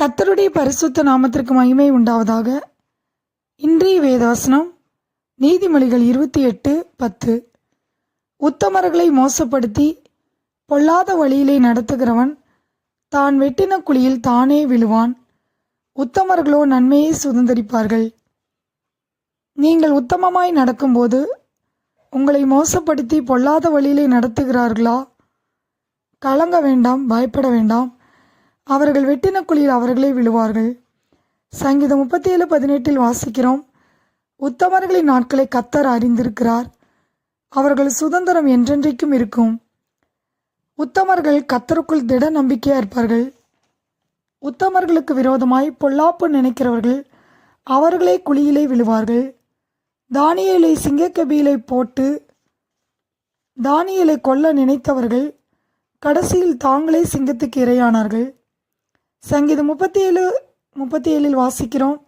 கத்தருடைய பரிசுத்த நாமத்திற்கு மகிமை உண்டாவதாக. இன்றைய வேதவசனம் நீதிமொழிகள் இருபத்தி எட்டு பத்து. உத்தமர்களை மோசப்படுத்தி பொல்லாத வழியிலே நடத்துகிறவன் தான் வெட்டின குழியில் தானே விழுவான். உத்தமர்களோ நன்மையை சுதந்தரிப்பார்கள். நீங்கள் உத்தமமாய் நடக்கும்போது உங்களை மோசப்படுத்தி பொல்லாத வழியிலே நடத்துகிறார்களா? கலங்க வேண்டாம் பயப்பட வேண்டாம். அவர்கள் வெட்டின குழியில் அவர்களே விழுவார்கள். சங்கீதம் முப்பத்தி ஏழு பதினெட்டில் வாசிக்கிறோம். உத்தமர்களின் நாட்களை கத்தர் அறிந்திருக்கிறார். அவர்கள் சுதந்திரம் என்றென்றைக்கும் இருக்கும். உத்தமர்கள் கத்தருக்குள் திட நம்பிக்கையாக இருப்பார்கள். உத்தமர்களுக்கு விரோதமாய் பொல்லாப்பு நினைக்கிறவர்கள் அவர்களே குழியிலே விழுவார்கள். தானியலை சிங்கக்கபியிலை போட்டு தானியலை கொல்ல நினைத்தவர்கள் கடைசியில் தாங்களே சிங்கத்துக்கு இரையானார்கள். சங்கீதம் முப்பத்தி ஏழு முப்பத்தி ஏழில் வாசிக்கிறோம்.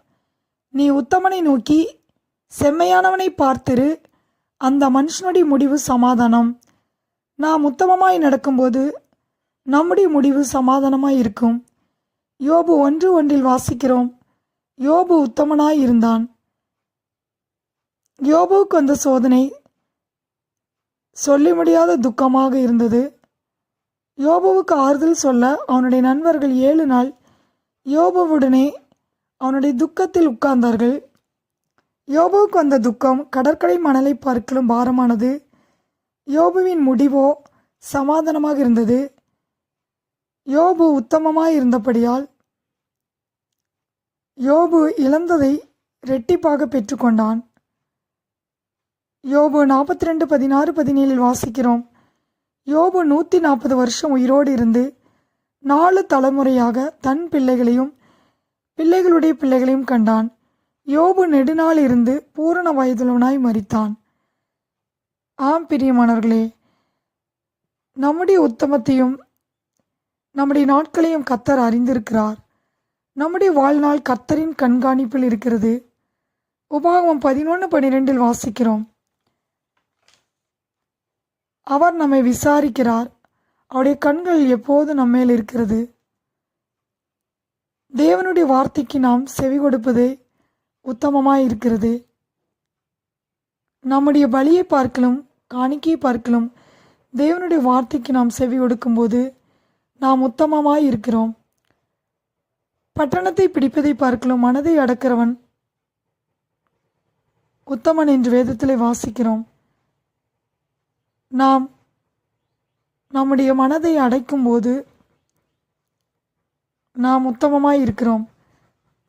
நீ உத்தமனை நோக்கி செம்மையானவனை பார்த்திரு அந்த மனுஷனுடைய முடிவு சமாதானம். நாம் உத்தமமாய் நடக்கும்போது நம்முடைய முடிவு சமாதானமாய் இருக்கும். யோபு ஒன்று ஒன்றில் வாசிக்கிறோம். யோபு உத்தமனாய் இருந்தான். யோபுவுக்கு வந்த சோதனை சொல்லி முடியாத துக்கமாக இருந்தது. யோபுவுக்கு ஆறுதல் சொல்ல அவனுடைய நண்பர்கள் ஏழு நாள் யோபுவுடனே அவனுடைய துக்கத்தில் உட்கார்ந்தார்கள். யோபுவுக்கு வந்த துக்கம் கடற்கரை மணலை பார்க்கலும் பாரமானது. யோபுவின் முடிவோ சமாதானமாக இருந்தது. யோபு உத்தமமாக இருந்தபடியால் யோபு இழந்ததை ரெட்டிப்பாக பெற்றுக்கொண்டான். யோபு நாற்பத்தி ரெண்டு பதினாறு பதினேழில் வாசிக்கிறோம். யோபு நூற்றி நாற்பது வருஷம் உயிரோடு இருந்து நாலு தலைமுறையாக தன் பிள்ளைகளையும் பிள்ளைகளுடைய பிள்ளைகளையும் கண்டான். யோபு நெடுநாள் இருந்து பூரண வயதுள்ளவனாய் மறித்தான் ஆம் பிரியமானவர்களே நம்முடைய உத்தமத்தையும் நம்முடைய நாட்களையும் கத்தர் அறிந்திருக்கிறார். நம்முடைய வாழ்நாள் கத்தரின் கண்காணிப்பில் இருக்கிறது. உபாகமம் பதினொன்று பன்னிரெண்டில் வாசிக்கிறோம். அவர் நம்மை விசாரிக்கிறார். அவருடைய கண்கள் எப்போது நம்மேல் இருக்கிறது? தேவனுடைய வார்த்தைக்கு நாம் செவி கொடுப்பதே உத்தமமாக இருக்கிறது. நம்முடைய பலியை பார்க்கலும் காணிக்கையை பார்க்கலும் தேவனுடைய வார்த்தைக்கு நாம் செவி கொடுக்கும்போது நாம் உத்தமமாக இருக்கிறோம். பட்டணத்தை பிடிப்பதை பார்க்கலும் மனதை அடக்கிறவன் உத்தமன் என்று வேதத்திலே வாசிக்கிறோம். நாம் நம்முடைய மனதை அடைக்கும்போது நாம் உத்தமமாய் இருக்கிறோம்.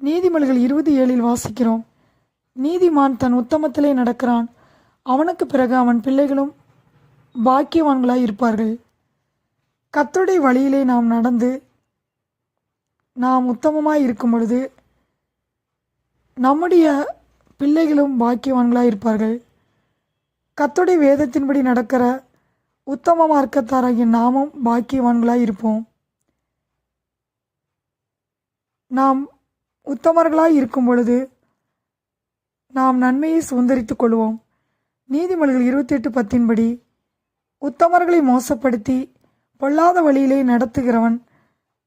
நீதிமொழிகள் இருபது ஏழில் வாசிக்கிறோம். நீதிமான் தன் உத்தமத்திலே நடக்கிறான். அவனுக்கு பிறகு அவன் பிள்ளைகளும் பாக்கியவான்களாய் இருப்பார்கள். கத்துடைய வழியிலே நாம் நடந்து நாம் உத்தமமாய் இருக்கும் பொழுது நம்முடைய பிள்ளைகளும் பாக்கியவான்களாக இருப்பார்கள். கத்துடைய வேதத்தின்படி நடக்கிற உத்தம மார்க்கத்தாராகிய நாமும் பாக்கியவான்களாக இருப்போம். நாம் உத்தமர்களாக இருக்கும் பொழுது நாம் நன்மையை சுதந்திரித்துக் கொள்வோம். நீதிமொழிகள் இருபத்தி எட்டு பத்தின்படி உத்தமர்களை மோசப்படுத்தி பொல்லாத வழியிலே நடத்துகிறவன்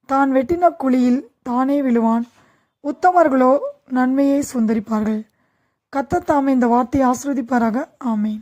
தான் வெட்டின குழியில் தானே விழுவான். உத்தமர்களோ நன்மையை சுந்தரிப்பார்கள் கத்தத்தாமே இந்த வார்த்தையை ஆஸ்ரதிப்பாராக ஆமேன்.